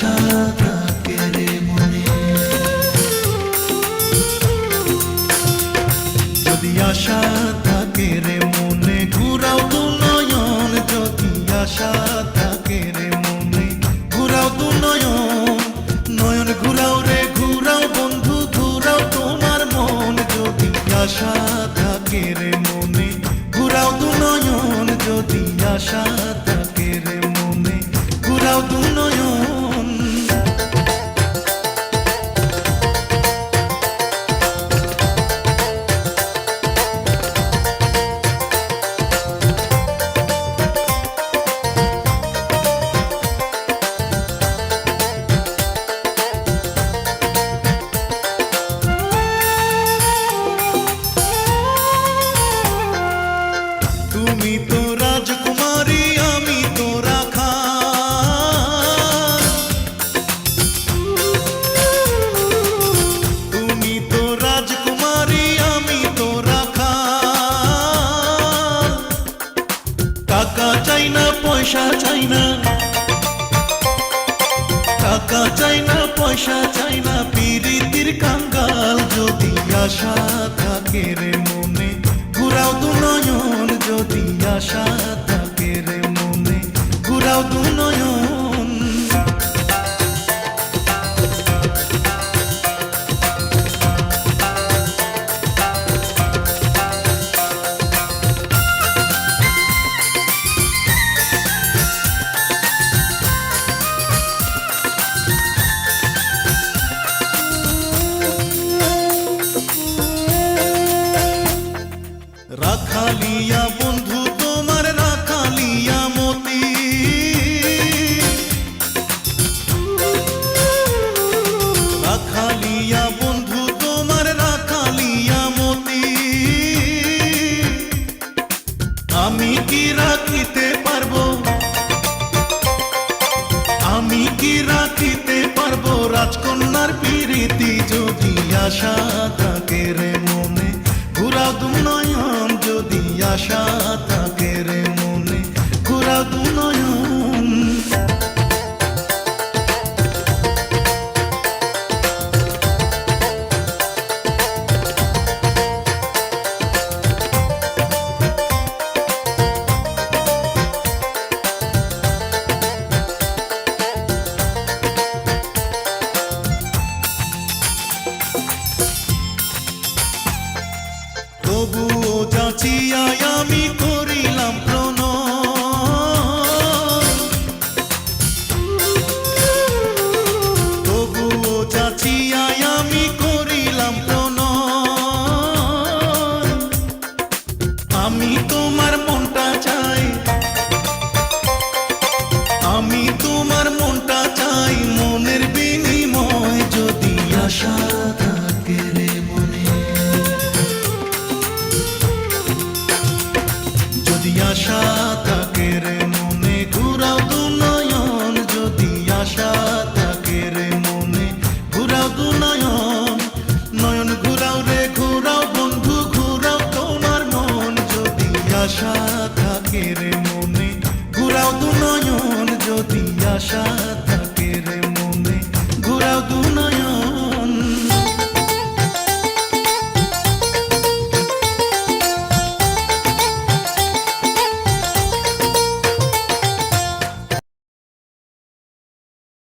আশা থাকে রে মনে। রে মনে, ঘুরাও তো নয়ন। যদি আশা থাকে রে মনে, ঘুরাও তো নয়ন। নয়ন ঘুরাও রে, ঘুরাও বন্ধু, ঘুরাও তোমার মন। যদি আশা থাকে রে মনে, ঘুরাও তো নয়ন। যদি আশা থাকে রে মনে, ঘুরাও তো পয়সা চাই না। টাকা চাই না, পয়সা চাই না। পিরিতির কাঙ্গাল যদি আশা থাকে রে মনে, ঘুরাও দু নয়ন যদি আশা থাকে রে মনে, ঘুরাও দু নয়ন কি রাখিতে পারব রাজকন্যার পিরিতি। যদি আশা থাকে রে মনে ঘুরাও দু নয়ন, যদি আশা থাকে রে মনে ঘুরাও দু নয়ন சாட்சியாய் আশা